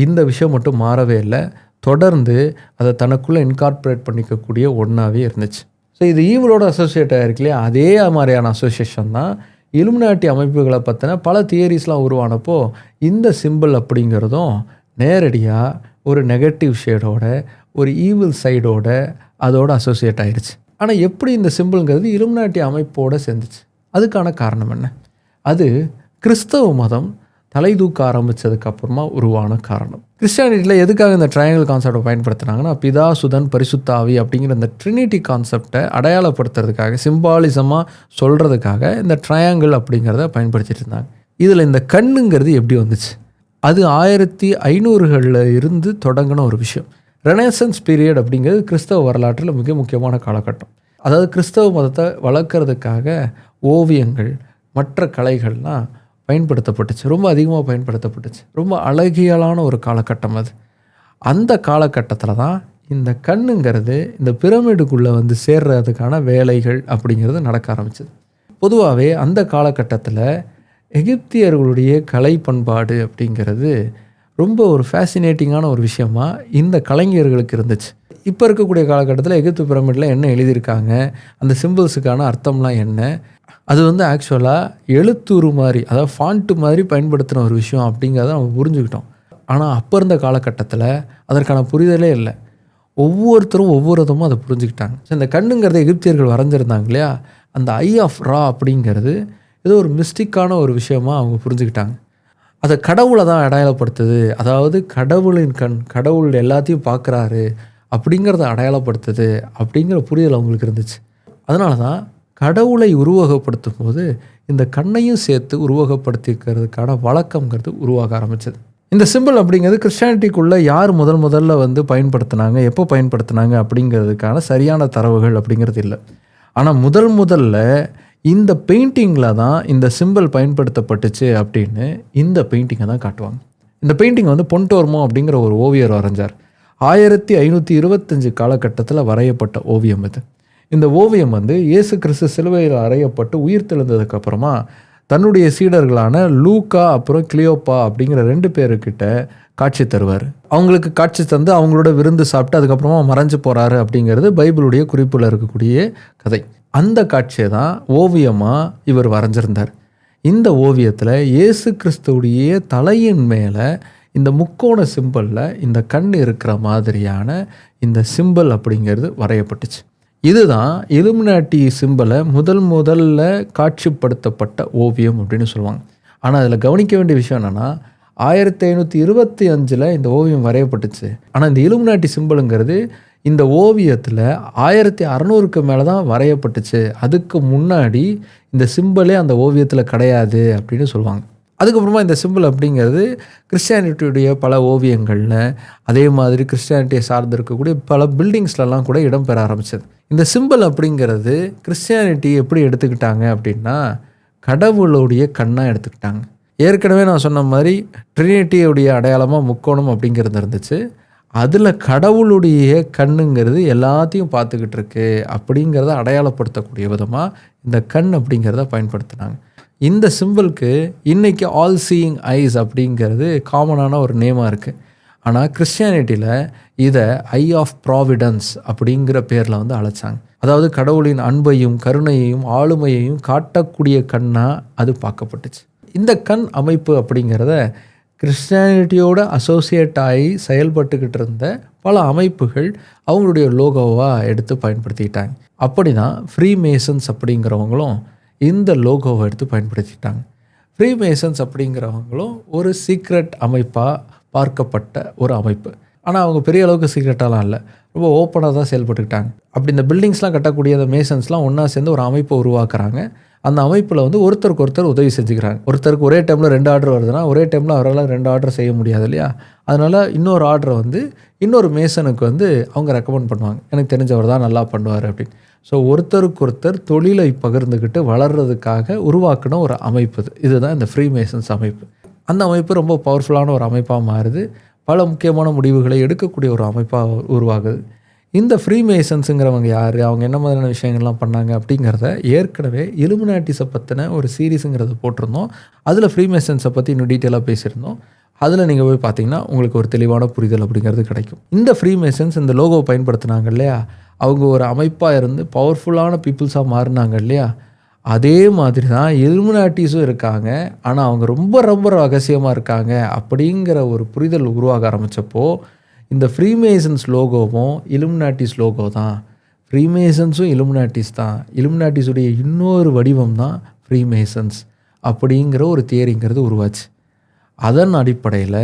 Speaker 1: இந்த விஷயம் மட்டும் மாறவே இல்லை. தொடர்ந்து அதை தனக்குள்ளே இன்கார்பரேட் பண்ணிக்கக்கூடிய ஒன்றாவே இருந்துச்சு. ஸோ இது ஈவலோட அசோசியேட் ஆகிருக்கு இல்லையா அதே மாதிரியான அசோசியேஷன் தான் இலுமினாட்டி அமைப்புகளை பற்றின பல தியரிஸ்லாம் உருவானப்போ இந்த சிம்பிள் அப்படிங்கிறதும் நேரடியாக ஒரு நெகட்டிவ் ஷேடோட ஒரு ஈவில் சைடோட அதோட அசோசியேட் ஆயிடுச்சு ஆனால் எப்படி இந்த சிம்பிள்ங்கிறது இலுமினாட்டி அமைப்போடு சேர்ந்துச்சு. அதுக்கான காரணம் என்ன? அது கிறிஸ்தவ மதம் தலை தூக்க ஆரம்பித்ததுக்கப்புறமா உருவான காரணம். கிறிஸ்டியானிட்டியில் எதுக்காக இந்த ட்ரையாங்கிள் கான்செப்டை பயன்படுத்துனாங்கன்னா பிதா சுதன் பரிசுத்தாவி அப்படிங்கிற இந்த ட்ரினிட்டி கான்செப்டை அடையாளப்படுத்துறதுக்காக சிம்பாலிசமாக சொல்கிறதுக்காக இந்த ட்ரையாங்கிள் அப்படிங்கிறத பயன்படுத்திட்டு இருந்தாங்க. இதில் இந்த கண்ணுங்கிறது எப்படி வந்துச்சு? அது ஆயிரத்தி ஐநூறுகளில் இருந்து தொடங்கின ஒரு விஷயம். ரெனேசன்ஸ் பீரியட் அப்படிங்கிறது கிறிஸ்தவ வரலாற்றில் மிக முக்கியமான காலகட்டம். அதாவது கிறிஸ்தவ மதத்தை வளர்க்குறதுக்காக ஓவியங்கள் மற்ற கலைகள்லாம் பயன்படுத்தப்பட்டுச்சு. ரொம்ப அதிகமாக பயன்படுத்தப்பட்டுச்சு. ரொம்ப அழகியலான ஒரு காலகட்டம் அது. அந்த காலகட்டத்தில் தான் இந்த கண்ணுங்கிறது இந்த பிரமிடுக்குள்ளே வந்து சேர்றதுக்கான வேலைகள் அப்படிங்கிறது நடக்க ஆரம்பிச்சது. பொதுவாகவே அந்த காலகட்டத்தில் எகிப்தியர்களுடைய கலை பண்பாடு அப்படிங்கிறது ரொம்ப ஒரு ஃபேசினேட்டிங்கான ஒரு விஷயமா இந்த கலைஞர்களுக்கு இருந்துச்சு. இப்போ இருக்கக்கூடிய காலகட்டத்தில் எகிப்து பிரமிடில் என்ன எழுதியிருக்காங்க? அந்த சிம்பிள்ஸுக்கான அர்த்தம்லாம் என்ன? அது வந்து ஆக்சுவலாக எழுத்துரு மாதிரி அதாவது ஃபாண்ட்டு மாதிரி பயன்படுத்தின ஒரு விஷயம் அப்படிங்கிறத நம்ம புரிஞ்சுக்கிட்டோம். ஆனால் அப்போ இருந்த காலகட்டத்தில் அதற்கான புரிதலே இல்லை. ஒவ்வொருத்தரும் ஒவ்வொரு விதமும் அதை புரிஞ்சுக்கிட்டாங்க. ஸோ இந்த கண்ணுங்கிறத எகிப்தியர்கள் வரைஞ்சிருந்தாங்க இல்லையா? அந்த ஐ ஆஃப் ரா அப்படிங்கிறது ஏதோ ஒரு மிஸ்டிக்கான ஒரு விஷயமா அவங்க புரிஞ்சுக்கிட்டாங்க. அதை கடவுளை தான் அடையாளப்படுத்துது. அதாவது கடவுளின் கண் கடவுள் எல்லாத்தையும் பார்க்குறாரு அப்படிங்கிறத அடையாளப்படுத்துது அப்படிங்கிற புரிதல் அவங்களுக்கு இருந்துச்சு. அதனால தான் கடவுளை உருவகப்படுத்தும் போது இந்த கண்ணையும் சேர்த்து உருவகப்படுத்திக்கிறதுக்கான வழக்கங்கிறது உருவாக ஆரம்பிச்சது. இந்த சிம்பிள் அப்படிங்கிறது கிறிஸ்டியானிட்டிக்குள்ளே யார் முதல் முதல்ல வந்து பயன்படுத்தினாங்க எப்போ பயன்படுத்தினாங்க அப்படிங்கிறதுக்கான சரியான தரவுகள் அப்படிங்கிறது இல்லை. ஆனால் முதல் முதல்ல இந்த பெயிண்டிங்கில் தான் இந்த சிம்பிள் பயன்படுத்தப்பட்டுச்சு அப்படின்னு இந்த பெயிண்டிங்கை தான் காட்டுவாங்க. இந்த பெயிண்டிங் வந்து பொன்டோர்மோ அப்படிங்கிற ஒரு ஓவியர் வரைஞ்சார். ஆயிரத்தி ஐநூற்றி இருபத்தஞ்சு காலகட்டத்தில் வரையப்பட்ட ஓவியம் இது. இந்த ஓவியம் வந்து இயேசு கிறிஸ்து சிலுவையில் அறையப்பட்டு உயிர் தெழுந்ததுக்கப்புறமா தன்னுடைய சீடர்களான லூக்கா அப்புறம் கிளியோப்பா அப்படிங்கிற ரெண்டு பேருக்கிட்ட காட்சி தருவார். அவங்களுக்கு காட்சி தந்து அவங்களோட விருந்து சாப்பிட்டு அதுக்கப்புறமா மறைஞ்சு போகிறாரு அப்படிங்கிறது பைபிளுடைய குறிப்பில் இருக்கக்கூடிய கதை. அந்த காட்சியை தான் ஓவியமாக இவர் வரைஞ்சிருந்தார். இந்த ஓவியத்தில் இயேசு கிறிஸ்துவுடைய தலையின் மேலே இந்த முக்கோண சிம்பிளில் இந்த கண் இருக்கிற மாதிரியான இந்த சிம்பிள் அப்படிங்கிறது வரையப்பட்டுச்சு. இதுதான் இலுமினாட்டி சிம்பிளை முதல் முதல்ல காட்சிப்படுத்தப்பட்ட ஓவியம் அப்படின்னு சொல்லுவாங்க. ஆனால் அதில் கவனிக்க வேண்டிய விஷயம் என்னென்னா ஆயிரத்தி ஐநூற்றி இருபத்தி அஞ்சில் இந்த ஓவியம் வரையப்பட்டுச்சு. ஆனால் இந்த இலுமினாட்டி சிம்பிளுங்கிறது இந்த ஓவியத்தில் ஆயிரத்தி அறநூறுக்கு மேலே தான் வரையப்பட்டுச்சு. அதுக்கு முன்னாடி இந்த சிம்பிளே அந்த ஓவியத்தில் கிடையாது அப்படின்னு சொல்லுவாங்க. அதுக்கப்புறமா இந்த சிம்பிள் அப்படிங்கிறது கிறிஸ்டியானிட்டியுடைய பல ஓவியங்களில் அதே மாதிரி கிறிஸ்டியானிட்டியை சார்ந்து இருக்கக்கூடிய பல பில்டிங்ஸ்லலாம் கூட இடம் பெற ஆரம்பிச்சது. இந்த சிம்பிள் அப்படிங்கிறது கிறிஸ்டியானிட்டி எப்படி எடுத்துக்கிட்டாங்க அப்படின்னா கடவுளுடைய கண்ணாக எடுத்துக்கிட்டாங்க. ஏற்கனவே நான் சொன்ன மாதிரி ட்ரினிட்டியுடைய அடையாளமாக முக்கோணம் அப்படிங்கிறது இருந்துச்சு. அதில் கடவுளுடைய கண்ணுங்கிறது எல்லாத்தையும் பார்த்துக்கிட்டு இருக்கு அப்படிங்கிறத அடையாளப்படுத்தக்கூடிய விதமாக இந்த கண் அப்படிங்கிறத பயன்படுத்தினாங்க. இந்த சிம்பிளுக்கு இன்றைக்கி ஆல் சீயிங் ஐஸ் அப்படிங்கிறது காமனான ஒரு நேமாக இருக்குது ஆனால் கிறிஸ்டியானிட்டியில் இதை ஐ ஆஃப் ப்ராவிடன்ஸ் அப்படிங்கிற பேரில் வந்து அழைச்சாங்க. அதாவது கடவுளின் அன்பையும் கருணையையும் ஆளுமையையும் காட்டக்கூடிய கண்ணாக அது பார்க்கப்பட்டுச்சு. இந்த கண் அமைப்பு அப்படிங்கிறத கிறிஸ்டியானிட்டியோடு அசோசியேட் ஆகி செயல்பட்டுக்கிட்டு இருந்த பல அமைப்புகள் அவங்களுடைய லோகோவாக எடுத்து பயன்படுத்திக்கிட்டாங்க. அப்படி தான் ஃப்ரீ மேசன்ஸ் அப்படிங்கிறவங்களும் இந்த லோகோவை எடுத்து பயன்படுத்திக்கிட்டாங்க. ஃப்ரீ மேசன்ஸ் அப்படிங்கிறவங்களும் ஒரு சீக்ரெட் அமைப்பாக பார்க்கப்பட்ட ஒரு அமைப்பு. ஆனால் அவங்க பெரிய அளவுக்கு சீக்ரெட்டாலாம் இல்லை. ரொம்ப ஓப்பனாக தான் செயல்பட்டுக்கிட்டாங்க. அப்படி இந்த பில்டிங்ஸ்லாம் கட்டக்கூடிய அந்த மேசன்ஸ்லாம் ஒன்றா சேர்ந்து ஒரு அமைப்பை உருவாக்குறாங்க. அந்த அமைப்பில் வந்து ஒருத்தருக்கு ஒருத்தர் உதவி செஞ்சுக்கிறாங்க. ஒருத்தருக்கு ஒரே டைமில் ரெண்டு ஆர்டர் வருதுன்னா ஒரே டைமில் அவரால் ரெண்டு ஆர்டர் செய்ய முடியாது இல்லையா? அதனால் இன்னொரு ஆர்டரை வந்து இன்னொரு மேசனுக்கு வந்து அவங்க ரெக்கமெண்ட் பண்ணுவாங்க. எனக்கு தெரிஞ்சவர் தான் நல்லா பண்ணுவார் அப்படின்னு. ஸோ ஒருத்தருக்கு ஒருத்தர் தொழிலை பகிர்ந்துக்கிட்டு வளர்கிறதுக்காக உருவாக்கின ஒரு அமைப்பு இது. இதுதான் இந்த ஃப்ரீ மேசன்ஸ் அமைப்பு. அந்த அமைப்பு ரொம்ப பவர்ஃபுல்லான ஒரு அமைப்பாக மாறுது. பல முக்கியமான முடிவுகளை எடுக்கக்கூடிய ஒரு அமைப்பாக உருவாகுது. இந்த ஃப்ரீமேசன்ஸுங்கிறவங்க யார்? அவங்க என்ன மாதிரியான விஷயங்கள்லாம் பண்ணாங்க அப்படிங்கிறத ஏற்கனவே இலுமினாட்டிஸை பற்றின ஒரு சீரீஸுங்கிறத போட்டிருந்தோம். அதில் ஃப்ரீமேசன்ஸை பற்றி இன்னும் டீட்டெயிலாக பேசியிருந்தோம். அதில் நீங்கள் போய் பார்த்தீங்கன்னா உங்களுக்கு ஒரு தெளிவான புரிதல் அப்படிங்கிறது கிடைக்கும். இந்த ஃப்ரீமேசன்ஸ் இந்த லோகோ பயன்படுத்தினாங்க இல்லையா? அவங்க ஒரு அமைப்பாக இருந்து பவர்ஃபுல்லான பீப்புள்ஸாக மாறினாங்க இல்லையா? அதே மாதிரி தான் இலுமினாட்டிஸும் இருக்காங்க. ஆனால் அவங்க ரொம்ப ரொம்ப ரகசியமாக இருக்காங்க அப்படிங்கிற ஒரு புரிதல் உருவாக ஆரம்பித்தப்போ இந்த ஃப்ரீமேசன்ஸ் லோகோவும் இலுமினாட்டிஸ் லோகோ தான். ஃப்ரீமேசன்ஸும் இலுமினாட்டிஸ் தான். இலுமினாட்டிஸுடைய இன்னொரு வடிவம் தான் ஃப்ரீமேசன்ஸ் அப்படிங்கிற ஒரு தியரிங்கிறது உருவாச்சு. அதன் அடிப்படையில்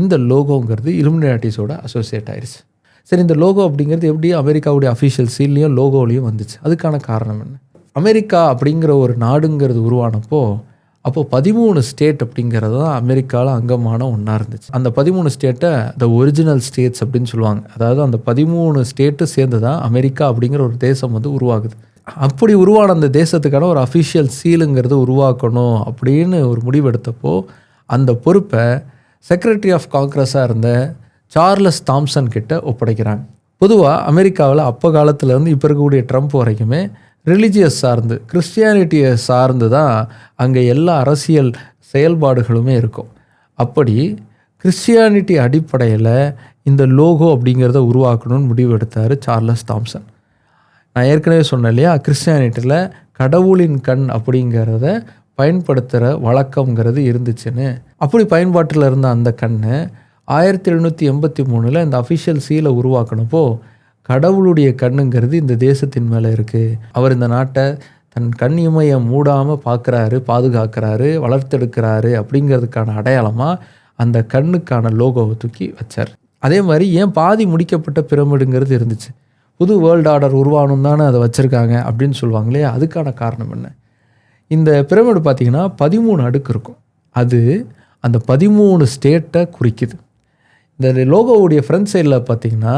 Speaker 1: இந்த லோகோங்கிறது இலுமினாட்டிஸோட அசோசியேட் ஆயிடுச்சு சரி இந்த லோகோ அப்படிங்கிறது எப்படி அமெரிக்காவுடைய அஃபிஷியல் சீல்லையும் லோகோலையும் வந்துச்சு? அதுக்கான காரணம் என்ன? அமெரிக்கா அப்படிங்கிற ஒரு நாடுங்கிறது உருவானப்போ அப்போது பதிமூணு ஸ்டேட் அப்படிங்கிறது தான் அமெரிக்காவில் அங்கமான ஒன்றா இருந்துச்சு. அந்த பதிமூணு ஸ்டேட்டை த ஒரிஜினல் ஸ்டேட்ஸ் அப்படின்னு சொல்லுவாங்க. அதாவது அந்த பதிமூணு ஸ்டேட்டு சேர்ந்து தான் அமெரிக்கா அப்படிங்கிற ஒரு தேசம் வந்து உருவாகுது. அப்படி உருவான அந்த தேசத்துக்கான ஒரு அஃபிஷியல் சீலுங்கிறது உருவாக்கணும் அப்படின்னு ஒரு முடிவெடுத்தப்போ அந்த பொறுப்பை செக்ரட்டரி ஆஃப் காங்கிரஸாக இருந்த சார்லஸ் தாம்சன் கிட்ட ஒப்படைக்கிறாங்க. பொதுவாக அமெரிக்காவில் அப்போ காலத்துலேருந்து இப்போ இருக்கக்கூடிய ட்ரம்ப் வரைக்குமே ரிலிஜியஸ் சார்ந்து கிறிஸ்டியானிட்டியை சார்ந்து தான் அங்கே எல்லா அரசியல் செயல்பாடுகளுமே இருக்கும். அப்படி கிறிஸ்டியானிட்டி அடிப்படையில் இந்த லோகோ அப்படிங்கிறத உருவாக்கணும்னு முடிவு எடுத்தார் சார்லஸ் தாம்சன். நான் ஏற்கனவே சொன்னேன் இல்லையா கிறிஸ்டியானிட்டியில் கடவுளின் கண் அப்படிங்கிறத பயன்படுத்துகிற வழக்கங்கிறது இருந்துச்சுன்னு. அப்படி பயன்பாட்டில் இருந்த அந்த கண்ணை ஆயிரத்தி எழுநூற்றி எண்பத்தி மூணில் இந்த அஃபிஷியல் சீலை உருவாக்கினப்போ கடவுளுடைய கண்ணுங்கிறது இந்த தேசத்தின் மேலே இருக்குது அவர் இந்த நாட்டை தன் கண் இமையை மூடாமல் பார்க்குறாரு பாதுகாக்கிறாரு வளர்த்தெடுக்கிறாரு அப்படிங்கிறதுக்கான அடையாளமாக அந்த கண்ணுக்கான லோகோவை தூக்கி வச்சார். அதே மாதிரி ஏன் பாதி முடிக்கப்பட்ட பிரமிடுங்கிறது இருந்துச்சு. புது வேர்ல்டு ஆர்டர் உருவானும் தானே அதை வச்சுருக்காங்க அப்படின்னு சொல்லுவாங்க இல்லையா அதுக்கான காரணம் என்ன? இந்த பிரமிடு பார்த்திங்கன்னா பதிமூணு அடுக்கு இருக்கும். அது அந்த பதிமூணு ஸ்டேட்டை குறிக்குது. இந்த லோகோவுடைய ஃப்ரண்ட் சைடில் பார்த்தீங்கன்னா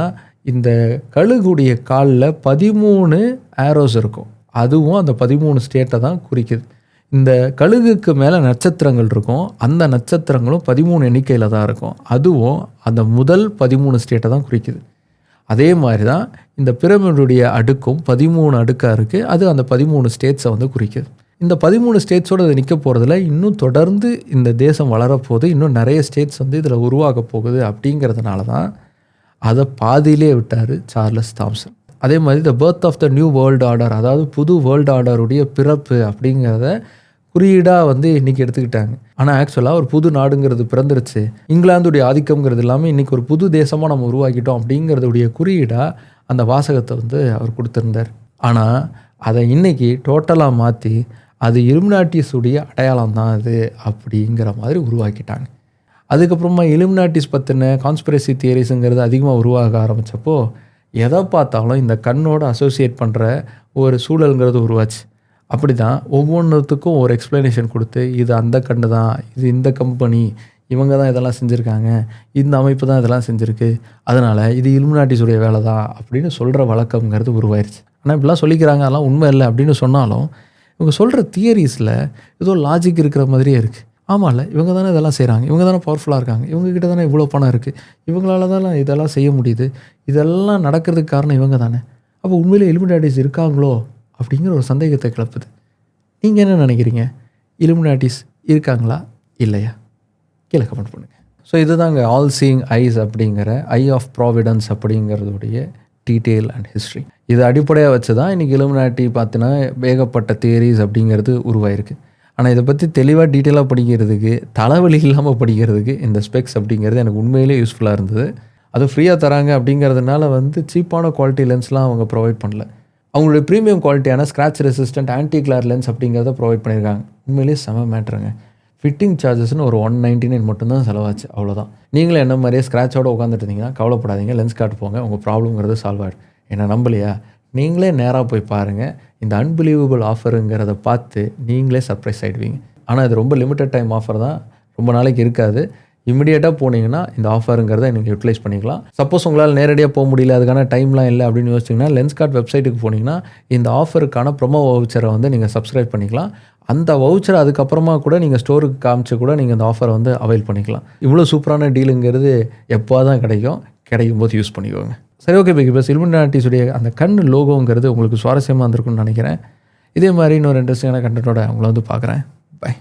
Speaker 1: இந்த கழுகுடைய காலில் பதிமூணு ஆரோஸ் இருக்கும். அதுவும் அந்த பதிமூணு ஸ்டேட்டை தான் குறிக்குது. இந்த கழுகுக்கு மேலே நட்சத்திரங்கள் இருக்கும். அந்த நட்சத்திரங்களும் பதிமூணு எண்ணிக்கையில் தான் இருக்கும். அதுவும் அந்த முதல் பதிமூணு ஸ்டேட்டை தான் குறிக்குது. அதே மாதிரி தான் இந்த பிரமிடுடைய அடுக்கும் பதிமூணு அடுக்காக இருக்குது அது அந்த பதிமூணு ஸ்டேட்ஸை வந்து குறிக்குது. இந்த பதிமூணு ஸ்டேட்ஸோடு அது நிற்க போகிறதுல இன்னும் தொடர்ந்து இந்த தேசம் வளரப்போகுது. இன்னும் நிறைய ஸ்டேட்ஸ் வந்து இதில் உருவாக போகுது அப்படிங்கிறதுனால தான் அதை பாதியிலே விட்டார் சார்லஸ் தாம்சன். அதே மாதிரி the birth of the new world order அதாவது புது வேர்ல்டு ஆர்டருடைய பிறப்பு அப்படிங்கிறத குறியீடாக வந்து இன்றைக்கி எடுத்துக்கிட்டாங்க. ஆனால் ஆக்சுவலாக ஒரு புது நாடுங்கிறது பிறந்துருச்சு. இங்கிலாந்துடைய ஆதிக்கம்ங்கிறது இல்லாமல் இன்றைக்கி ஒரு புது தேசமாக நம்ம உருவாக்கிட்டோம் அப்படிங்கிறதுடைய குறியீடாக அந்த வாசகத்தை வந்து அவர் கொடுத்துருந்தார். ஆனால் அதை இன்றைக்கி டோட்டலாக மாற்றி அது இலுமினாட்டிஸுடைய அடையாளம் தான் அது அப்படிங்கிற மாதிரி உருவாக்கிட்டாங்க. அதுக்கப்புறமா எலுமினாட்டிஸ் பற்றின கான்ஸ்பிரசி தியரிஸுங்கிறது அதிகமாக உருவாக ஆரம்பித்தப்போ எதை பார்த்தாலும் இந்த கண்ணோட அசோசியேட் பண்ணுற ஒரு சூழலுங்கிறது உருவாச்சு. அப்படி தான் ஒவ்வொன்றுத்துக்கும் ஒரு எக்ஸ்ப்ளனேஷன் கொடுத்து இது அந்த கண்ணு தான் இது இந்த கம்பெனி இவங்க தான் இதெல்லாம் செஞ்சுருக்காங்க இந்த அமைப்பு தான் இதெல்லாம் செஞ்சுருக்கு அதனால் இது இலுமினாட்டிஸுடைய வேலை தான் அப்படின்னு சொல்கிற வழக்கம்ங்கிறது உருவாயிருச்சு. ஆனால் இப்படிலாம் சொல்லிக்கிறாங்க அதெல்லாம் உண்மை இல்லை அப்படின்னு சொன்னாலும் இவங்க சொல்கிற தியரிஸில் ஏதோ லாஜிக் இருக்கிற மாதிரியே இருக்குது ஆமாம்ல இவங்க தானே இதெல்லாம் செய்கிறாங்க இவங்க தானே பவர்ஃபுல்லாக இருக்காங்க. இவங்கக்கிட்ட தானே இவ்வளோ பணம் இருக்குது இவங்களால தானே இதெல்லாம் செய்ய முடியுது. இதெல்லாம் நடக்கிறதுக்கு காரணம் இவங்க தானே அப்போ உண்மையிலே இலுமினாட்டிஸ் இருக்காங்களோ அப்படிங்கிற ஒரு சந்தேகத்தை கிளப்புது. நீங்கள் என்ன நினைக்கிறீங்க? இலுமினாட்டிஸ் இருக்காங்களா? இல்லையா? கீழே கமெண்ட் பண்ணுங்கள் ஸோ இதுதாங்க ஆல் சீயிங் ஐஸ் அப்படிங்கிற ஐ ஆஃப் ப்ராவிடன்ஸ் அப்படிங்கிறதுடைய டீட்டெயில் அண்ட் ஹிஸ்ட்ரி இது அடிப்படையாக வச்சு தான் இன்றைக்கி இலுமினாட்டி பார்த்தினா வேகப்பட்ட தியரிஸ் அப்படிங்கிறது உருவாயிருக்கு. ஆனால் இதை பற்றி தெளிவாக டீட்டெயிலாக படிக்கிறதுக்கு தலைவலி இல்லாமல் படிக்கிறதுக்கு இந்த ஸ்பெக்ஸ் அப்படிங்கிறது எனக்கு உண்மையிலே யூஸ்ஃபுல்லாக இருந்தது. அது ஃப்ரீயாக தராங்க அப்படிங்கிறதுனால வந்து சீப்பான குவாலிட்டி லென்ஸ்லாம் அவங்க ப்ரொவைட் பண்ணல. அவங்களுடைய ப்ரீமியம் குவாலிட்டியான scratch resistant anti glare lens அப்படிங்கிறத ப்ரொவைட் பண்ணியிருக்காங்க உண்மையிலேயே செம மேட்ருங்க ஃபிட்டிங் சார்ஜஸ்னு ஒரு ஒன் நைன்டி நைன் மட்டும்தான் செலவாச்சு அவ்வளோதான் நீங்களே என்ன மாதிரியே ஸ்க்ராட்சோடு உட்காந்துட்டு இருந்தீங்கன்னா கவலைப்படாதீங்க. லென்ஸ் காட்டு போங்க உங்கள் ப்ராப்ளம்ங்கிறது சால்வ் ஆகிடும் என்ன நம்பலையா? நீங்களே நேராக போய் பாருங்கள் இந்த அன்பிலீவபிள் ஆஃபருங்கிறத பார்த்து நீங்களே சர்ப்ரைஸ் ஆகிடுவீங்க ஆனால் இது ரொம்ப லிமிட்டட் டைம் ஆஃபர் தான். ரொம்ப நாளைக்கு இருக்காது. இமிடியேட்டாக போனீங்கன்னா இந்த ஆஃபருங்கிறத நீங்கள் யூட்டிலைஸ் பண்ணிக்கலாம். சப்போஸ் உங்களால் நேரடியாக போக முடியல அதுக்கான டைம்லாம் இல்லை அப்படின்னு யோசிச்சிங்கன்னா லென்ஸ் கார்ட் வெப்சைட்டுக்கு போனீங்கன்னா இந்த ஆஃபருக்கான ப்ரொமோ வவுச்சரை வந்து நீங்கள் சப்ஸ்கிரைப் பண்ணிக்கலாம். அந்த வவுச்சரை அதுக்கப்புறமா கூட நீங்கள் ஸ்டோருக்கு காமிச்சு கூட நீங்கள் இந்த ஆஃபரை வந்து அவைல் பண்ணிக்கலாம். இவ்வளோ சூப்பரான டீலுங்கிறது எப்போ தான் கிடைக்கும். கிடைக்கும் போது யூஸ் பண்ணிக்கோங்க. சரி ஓகே பிக் இப்போ இலுமினாட்டிஸுடைய அந்த கண் லோகோங்கிறது உங்களுக்கு சுவாரஸ்யமாக இருந்திருக்கும்னு நினைக்கிறேன். இதே மாதிரி இன்னொரு இன்ட்ரெஸ்டிங்கான கண்டென்ட்டோட உங்களை வந்து பார்க்குறேன். பை